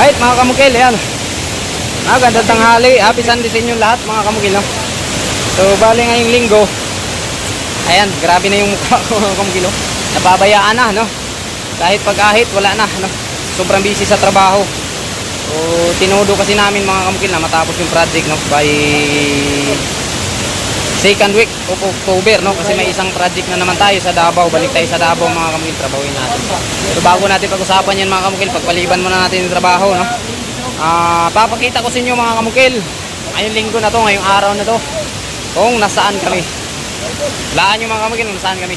Right, mga kamukil, yan. Ah, ganda tanghali. Happy Sunday sa inyo lahat, mga kamukil, no? So, bali ngayong linggo. Ayan, grabe na yung mukha ko, mga kamukil, no? Nababayaan na, no? Kahit pag-ahit, wala na, no? Sobrang busy sa trabaho. So, tinudo kasi namin, mga kamukil, na matapos yung project, no? By second week of October, no? Kasi may isang project na naman tayo sa Davao. Balik tayo sa Davao, mga kamukil, trabawin natin. So, bago natin pag-usapan yan, mga kamukil, pagpaliban muna natin yung trabaho, no? Ah, papakita ko sa inyo mga kamukil. Ngayong linggo na to, ngayong araw na to. Kung nasaan kami. Laan nyo mga kamukil, nasaan kami.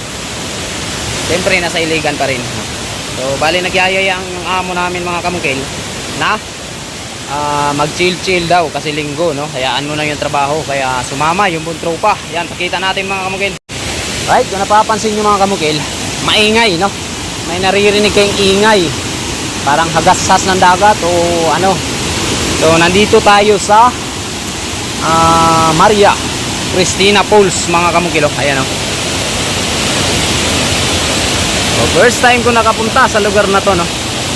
Siyempre, nasa iligan pa rin. So, bali nagyayaya ang amo namin mga kamukil na ah, mag-chill-chill daw kasi linggo, no? Hayaan mo na yung trabaho, kaya sumama yung buong tropa. Yan, pakita natin mga kamukil. Right, kung napapansin nyo mga kamukil, maingay, no? May naririnig kayong ingay. Parang hagasas ng dagat o ano. So, nandito tayo sa ah, Maria Cristina Falls, mga kamukil. oh. Ayan, oh. So, first time ko nakapunta sa lugar na to, no?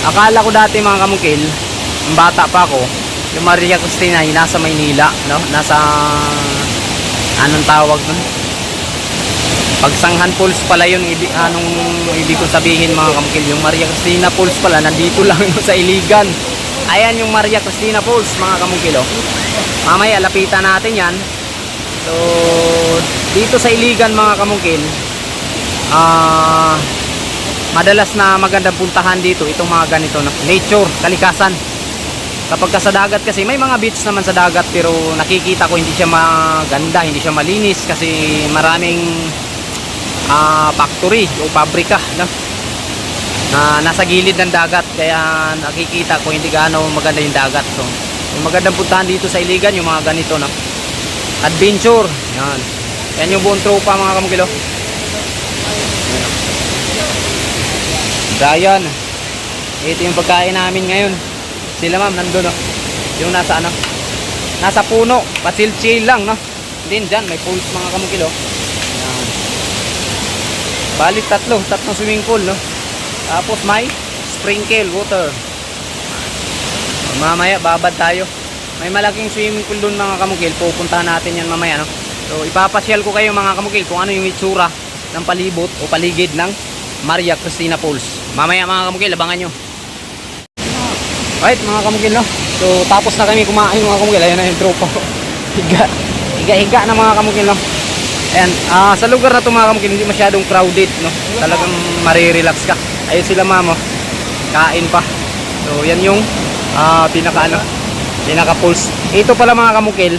Akala ko dati mga kamukil, bata pa ako, yung Maria Cristina ay nasa Maynila, no? Nasa, anong tawag nun? Pagsanghan Falls pala yun, ibig, anong ibig kong sabihin mga kamukil, yung Maria Cristina Falls pala, nandito lang no, sa Iligan. Ayan yung Maria Cristina Falls, mga kamukil, oh. Mamaya, lapitan natin yan. So, dito sa Iligan, mga kamukil, ah, madalas na magandang puntahan dito itong mga ganito na nature, kalikasan kapag ka sa dagat kasi may mga beach naman sa dagat pero nakikita ko hindi siya maganda hindi siya malinis kasi maraming ah, factory o pabrika no? na nasa gilid ng dagat kaya nakikita ko hindi gaano maganda yung dagat so yung magandang puntahan dito sa Iligan yung mga ganito no? adventure yan yan yung buong tropa mga kamukilo Brian. Ito yung pagkain namin ngayon. Sila ma'am nandun no. Yung nasa ano? Nasa puno. Pachill-chill lang no. Din dyan may pools mga kamukilo. Yan. Balik tatlo. Tatlong swimming pool no. Tapos may sprinkle water. Mamaya babad tayo. May malaking swimming pool doon mga kamukil. Pupuntahan natin yan mamaya no. So ipapasyal ko kayo mga kamukil kung ano yung itsura ng palibot o paligid ng Maria Cristina Falls. Mamaya mga kamukil, abangan nyo. Right, mga kamukil, no? So, tapos na kami kumain mga kamukil. Ayan na yung tropa. Higa. Higa-higa na mga kamukil, no? Ayan, ah, sa lugar na to mga kamukil, hindi masyadong crowded, no? Talagang marirelax ka. Ayun sila mamo. Kain pa. So, yan yung ah, pinaka ano, pinaka pulse. Ito pala mga kamukil,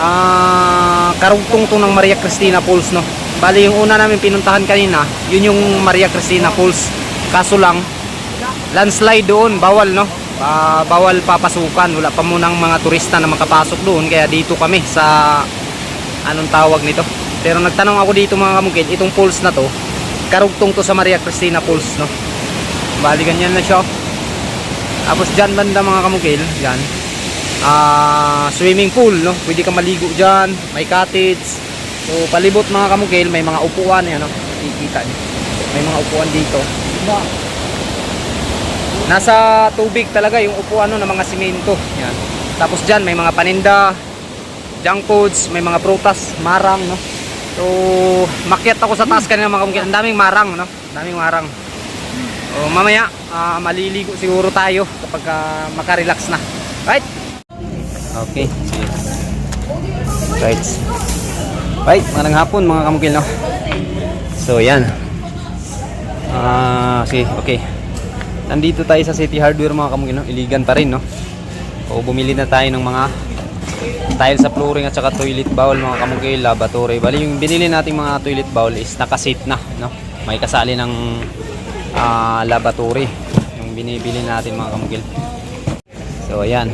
ah, karugtong to ng Maria Cristina Falls, no? Bali yung una namin pinuntahan kanina, yun yung Maria Cristina Falls. Kaso lang, landslide doon, bawal no? Ah, bawal papasukan, wala pa munang mga turista na makapasok doon, kaya dito kami sa anong tawag nito. Pero nagtanong ako dito mga kamukid, itong falls na to, karugtong to sa Maria Cristina Falls, no? Bali ganyan na siya. Tapos dyan banda mga kamukil, yan. Ah, swimming pool, no? Pwede ka maligo dyan, may cottage. So, palibot mga kamukil, may mga upuan, yan, no? Kikita niyo. May mga upuan dito. Nasa tubig talaga yung upuan no, ng mga simento. Yan. Tapos dyan, may mga paninda, junk foods, may mga prutas, marang, no? So, makyat ako sa taas kanina mga kamukil. Ang daming marang, no? Daming marang. So, mamaya, ah, maliligo siguro tayo kapag ah, makarelax na. Right? Okay. Right. Right, magandang hapon mga kamukil, no? So, yan. Ah, sige, okay. Nandito tayo sa City Hardware mga kamukil, no? Iligan pa rin, no? O bumili na tayo ng mga tile sa flooring at saka toilet bowl mga kamukil, lavatory. Bali yung binili nating mga toilet bowl is nakasit na, no? May kasali ng ah, lavatory yung binibili natin mga kamukil. So ayan.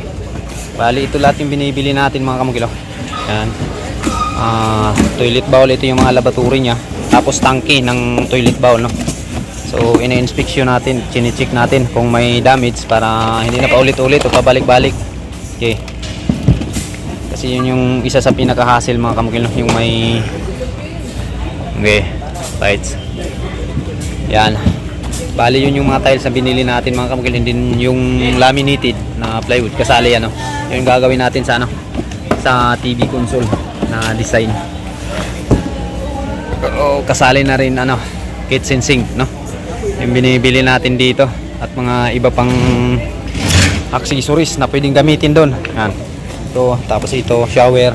Bali ito lahat yung binibili natin mga kamukil. oh. Ayan. Ah, toilet bowl ito yung mga lavatory niya. Tapos tangke ng toilet bowl, no? So, ina-inspection natin, chine-check natin kung may damage para hindi na paulit-ulit o pabalik-balik. Okay. Kasi yun yung isa sa pinaka-hassle mga kamukil, yung may Okay. Right. Yan. Bali yun yung mga tiles na binili natin mga kamukil. Hindi yung laminated na plywood. Kasali ano. Yung gagawin natin sa ano. Sa TV console na design. Oo, kasali na rin ano. Kitchen sink no. Yung binibili natin dito. At mga iba pang accessories na pwedeng gamitin doon. Yan. Ito, tapos ito, shower.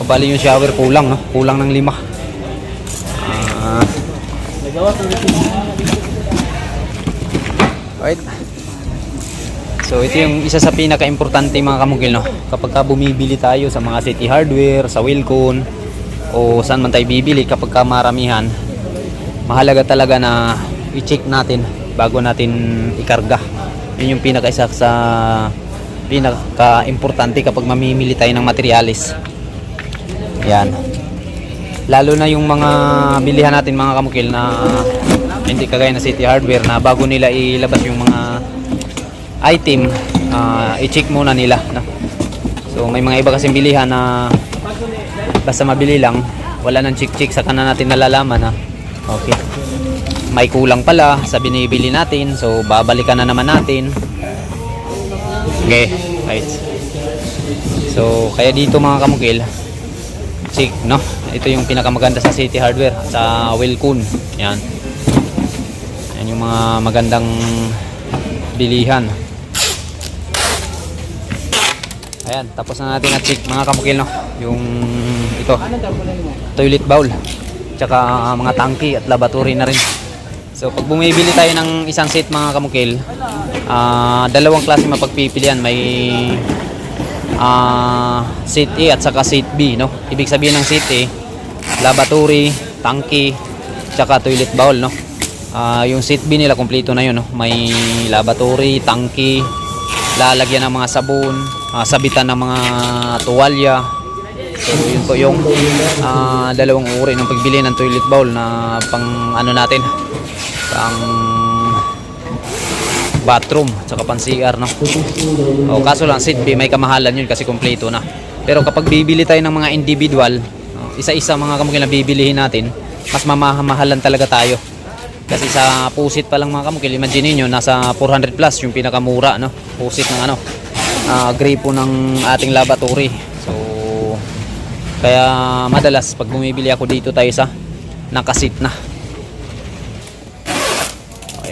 O bali yung shower kulang, no? Kulang ng lima. Ah. Right. So ito yung isa sa pinaka-importante mga kamugil, no? Kapag ka bumibili tayo sa mga City Hardware, sa Wilcon, o saan man tayo bibili kapag ka maramihan, mahalaga talaga na i-check natin bago natin ikarga. Yun yung pinaka-isa sa pinaka-importante kapag mamimili tayo ng materialis. Yan. Lalo na yung mga bilihan natin mga kamukil na hindi kagaya na City Hardware na bago nila ilabas yung mga item, ah, i-check muna nila. No? So may mga iba kasing bilihan na basta mabili lang, wala nang check-check sa na natin nalalaman ha. Okay. May kulang pala sa binibili natin, so babalikan na naman natin. Okay, right. So, kaya dito mga kamukil, check, no? Ito yung pinakamaganda sa City Hardware, sa Wilcon. Yan. Yan yung mga magandang bilihan. Ayan, tapos na natin na-check mga kamukil, no? Yung ito, toilet bowl. Tsaka mga tangki at laboratory na rin. So, pag bumibili tayo ng isang set mga kamukil, ah, dalawang klase mapagpipilian. May ah, seat A at saka seat B, no? Ibig sabihin ng seat A, laboratory, tangki, tsaka toilet bowl, no? Ah, yung seat B nila kompleto na yun, no? May laboratory, tangki, lalagyan ng mga sabon, ah, sabitan ng mga tuwalya. So yun po yung ah, dalawang uri ng pagbili ng toilet bowl na pang ano natin, pang bathroom tsaka pang CR no. O kaso lang seat B may kamahalan yun kasi kompleto na. Pero kapag bibili tayo ng mga individual, isa-isa mga kamukil na bibilihin natin, mas mamamahalan talaga tayo. Kasi sa pusit pa lang mga kamukil, imagine niyo nasa 400 plus yung pinakamura no. Pusit ng ano, ah gripo ng ating laboratory. So kaya madalas pag bumibili ako dito tayo sa nakasit na.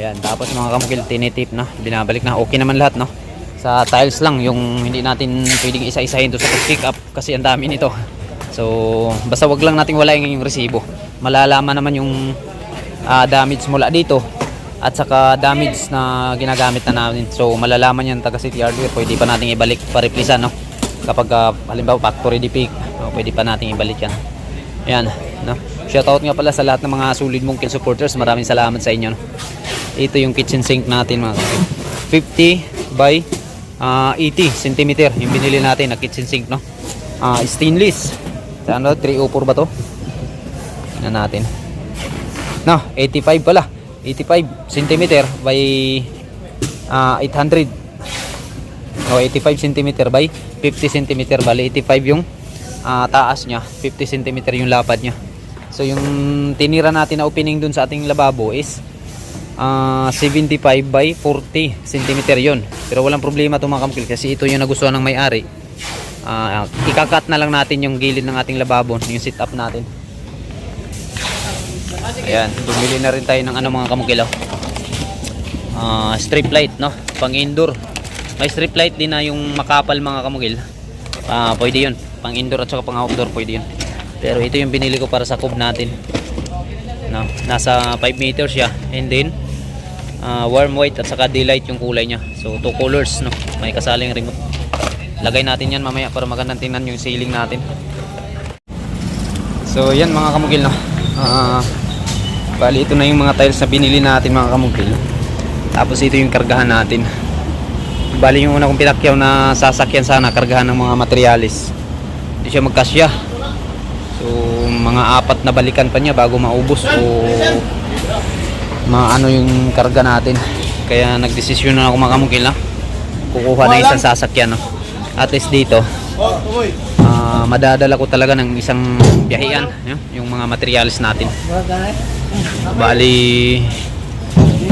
Ayan, tapos mga kamukil tinitip na, binabalik na. Okay naman lahat, no? Sa tiles lang, yung hindi natin pwedeng isa-isahin to sa pick up kasi ang dami nito. So, basta wag lang nating wala yung resibo. Malalaman naman yung ah, damage mula dito at saka damage na ginagamit na namin. So, malalaman yan taga City Hardware. Pwede pa nating ibalik pa replisan, no? Kapag ah, halimbawa factory defect, no? pwede pa nating ibalik yan. Ayan, no? Shoutout nga pala sa lahat ng mga solid mungkin supporters. Maraming salamat sa inyo, no? Ito yung kitchen sink natin mga kapatid. 50 by ah, 80 cm yung binili natin na kitchen sink no. Ah, stainless. Ano 304 ba to? Tingnan natin. No, 85 pala. 85 cm by ah, 800. O 85 cm by 50 cm bali 85 yung ah, taas niya, 50 cm yung lapad niya. So yung tinira natin na opening dun sa ating lababo is ah 75 by 40 cm yon pero walang problema ito mga kamkil kasi ito yung nagustuhan ng may-ari. Ah, ikakat na lang natin yung gilid ng ating lababo yung sit up natin. Ayan bumili na rin tayo ng ano mga kamukil oh. Ah, strip light no? Pang indoor may strip light din na yung makapal mga kamukil Ah, pwede yun. Pang indoor at saka pang outdoor pwede yun. Pero ito yung binili ko para sa cube natin. No? Nasa 5 meters siya. And then ah, warm white at saka daylight yung kulay niya. So two colors no? May kasaling remote lagay natin yan mamaya para magandang tingnan yung ceiling natin. So yan mga kamugil no? Ah, bali ito na yung mga tiles na binili natin mga kamugil. Tapos ito yung kargahan natin. Bali yung una kong pinakyaw na sasakyan sana kargahan ng mga materialis. Hindi siya magkasya. So, mga apat na balikan pa niya bago maubos o maano yung karga natin. Kaya nagdesisyon na ako mga kamukil na kukuha na isang sasakyan. No? At least dito, ah, madadala ko talaga ng isang biyahean, yun, yung mga materials natin. Bali,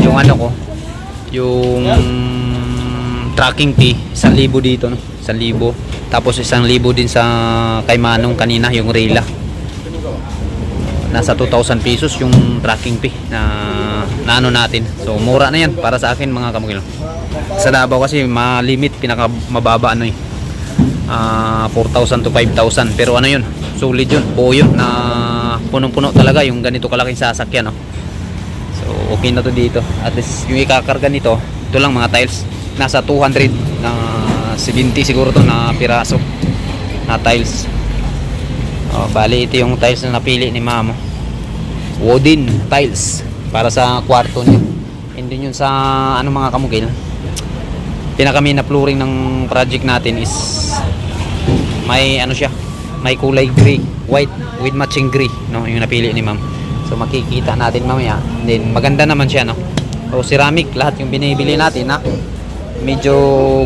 yung ano ko, yung tracking fee, 1,000 dito, no? 1,000. Tapos 1,000 din sa kay Manong kanina, yung Rela. Nasa 2,000 pesos yung tracking fee na, na ano natin. So, mura na yan para sa akin mga kamukil. Sa Davao kasi ma-limit, pinaka mababa ano eh. Ah, 4,000 to 5,000. Pero ano yun, sulit yun, buo yun na punong-puno talaga yung ganito kalaking sasakyan. No? So, okay na to dito. At least yung ikakarga nito, ito lang mga tiles. Nasa 200 na 70 siguro to na piraso na tiles. Oh, bali ito yung tiles na napili ni Mamo. Wooden tiles para sa kwarto niya. Hindi yun sa ano mga kamukil. Pinakami na flooring ng project natin is may ano siya, may kulay gray, white with matching gray, no, yung napili ni Ma'am. So makikita natin mamaya. Then maganda naman siya, no. So ceramic lahat yung binibili natin, na medyo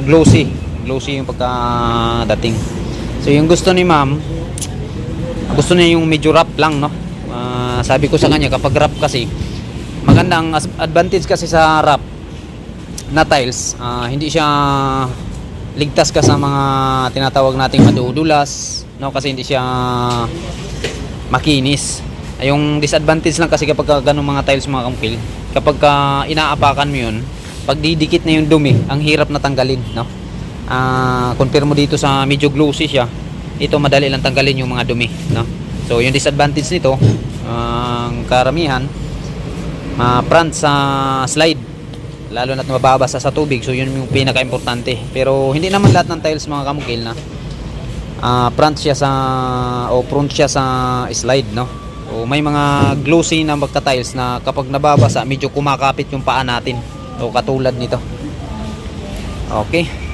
glossy, glossy yung pagkadating. So yung gusto ni Ma'am, gusto niya yung medyo rough lang, no. Ah, sabi ko sa kanya kapag rough kasi maganda ang advantage kasi sa rough na tiles, ah, hindi siya ligtas ka sa mga tinatawag nating madudulas, no? Kasi hindi siya makinis. Ay, Yung disadvantage lang kasi kapag ka ganung mga tiles mga kampil, kapag ka inaapakan mo yun, pag didikit na yung dumi, ang hirap na tanggalin, no? Ah, compare mo dito sa medyo glossy siya, ito madali lang tanggalin yung mga dumi, no? So, yung disadvantage nito, ang karamihan, ma-front sa slide lalo na't mababasa sa tubig. So yun yung pinaka-importante. Pero hindi naman lahat ng tiles mga kamukil na ah, front siya sa o front siya sa slide no? O may mga glossy na magka-tiles na kapag nababasa medyo kumakapit yung paa natin. O katulad nito. Okay